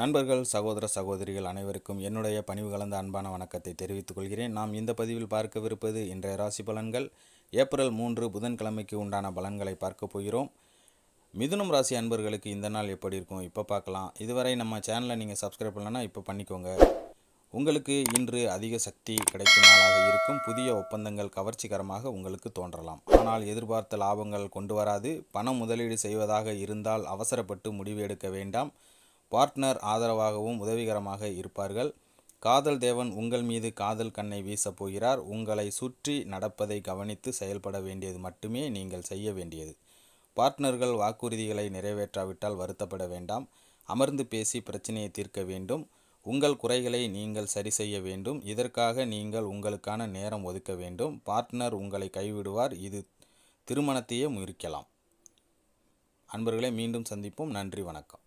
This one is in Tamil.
நண்பர்கள் சகோதர சகோதரிகள் அனைவருக்கும் என்னுடைய பணிவு கலந்த அன்பான வணக்கத்தை தெரிவித்துக் கொள்கிறேன். நாம் இந்த பதிவில் பார்க்கவிருப்பது இன்றைய ராசி பலன்கள். ஏப்ரல் மூன்று புதன்கிழமைக்கு உண்டான பலன்களை பார்க்க போகிறோம். மிதுனம் ராசி அன்பர்களுக்கு இந்த நாள் எப்படி இருக்கும்? இப்போ பார்க்கலாம். இதுவரை நம்ம சேனலை நீங்கள் சப்ஸ்கிரைப் பண்ணலன்னா இப்போ பண்ணிக்கோங்க. உங்களுக்கு இன்று அதிக சக்தி கிடைக்கும் நாளாக இருக்கும். புதிய ஒப்பந்தங்கள் கவர்ச்சிகரமாக உங்களுக்கு தோன்றலாம். ஆனால் எதிர்பார்த்த லாபங்கள் கொண்டு வராது. பணம் முதலீடு செய்வதாக இருந்தால் அவசரப்பட்டு முடிவு எடுக்க வேண்டாம். பார்ட்னர் ஆதரவாகவும் உதவிகரமாக இருப்பார்கள். காதல் தேவன் உங்கள் மீது காதல் கண்ணை வீசப் போகிறார். உங்களை சுற்றி நடப்பதை கவனித்து செயல்பட வேண்டியது மட்டுமே நீங்கள் செய்ய வேண்டியது. பார்ட்னர்கள் வாக்குறுதிகளை நிறைவேற்றாவிட்டால் வருத்தப்பட வேண்டாம். அமர்ந்து பேசி பிரச்சனையை தீர்க்க வேண்டும். உங்கள் குறைகளை நீங்கள் சரி செய்ய வேண்டும். இதற்காக நீங்கள் உங்களுக்கான நேரம் ஒதுக்க வேண்டும். பார்ட்னர் உங்களை கைவிடுவார். இது திருமணத்தையே முயற்கலாம் அன்பர்களை மீண்டும் சந்திப்போம். நன்றி வணக்கம்.